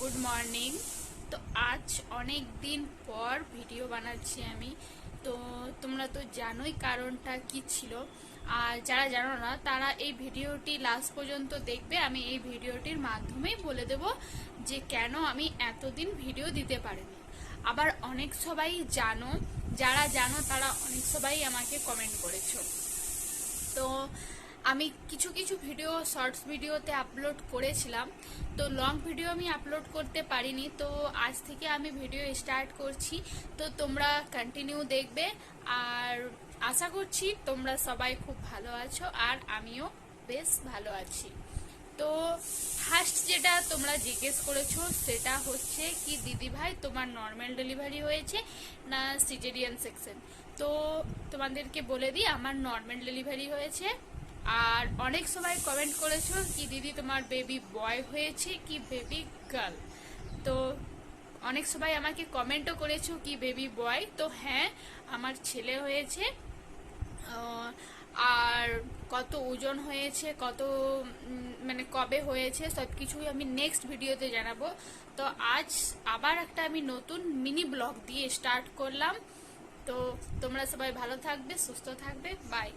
Good morning. তো আজ অনেক দিন পর ভিডিও বানাচ্ছি আমি। তো তোমরা তো জানোই কারণটা কি ছিল। আর যারা জানো না, তারা এই ভিডিওটি লাস্ট পর্যন্ত দেখবে। আমি এই ভিডিওটির মাধ্যমেই বলে দেব যে কেন আমি এতদিন ভিডিও দিতে পারিনি। আবার অনেক সবাই জানো, যারা জানো, তারা অনেক সবাই আমাকে কমেন্ট করেছ। তো আমি কিছু কিছু ভিডিও শর্টস ভিডিওতে আপলোড করেছিলাম। তো লং ভিডিও আমি আপলোড করতে পারিনি। তো আজ থেকে আমি ভিডিও স্টার্ট করছি। তো তোমরা কন্টিনিউ দেখবে। আর আশা করছি তোমরা সবাই খুব ভালো আছো আর আমিও বেশ ভালো আছি। তো ফার্স্ট যেটা তোমরা জিজ্ঞেস করেছ সেটা হচ্ছে কি দিদি ভাই তোমার নর্মাল ডেলিভারি হয়েছে না সিজেরিয়ান সেকশন তো তোমাদেরকে বলে দিই, আমার নর্মাল ডেলিভারি হয়েছে আর অনেক সবাই কমেন্ট করেছ কি দিদি তোমার বেবি বয় হয়েছে, কি বেবি গার্ল তো অনেক সবাই আমাকে কমেন্টও করেছ কি বেবি বয় তো হ্যাঁ আমার ছেলে হয়েছে আর কত ওজন হয়েছে, কত মানে কবে হয়েছে সব কিছুই আমি নেক্সট ভিডিওতে জানাব। তো আজ আবার একটা আমি নতুন মিনি ব্লগ দিয়ে স্টার্ট করলাম। তো তোমরা সবাই ভালো থাকবে, সুস্থ থাকবে বাই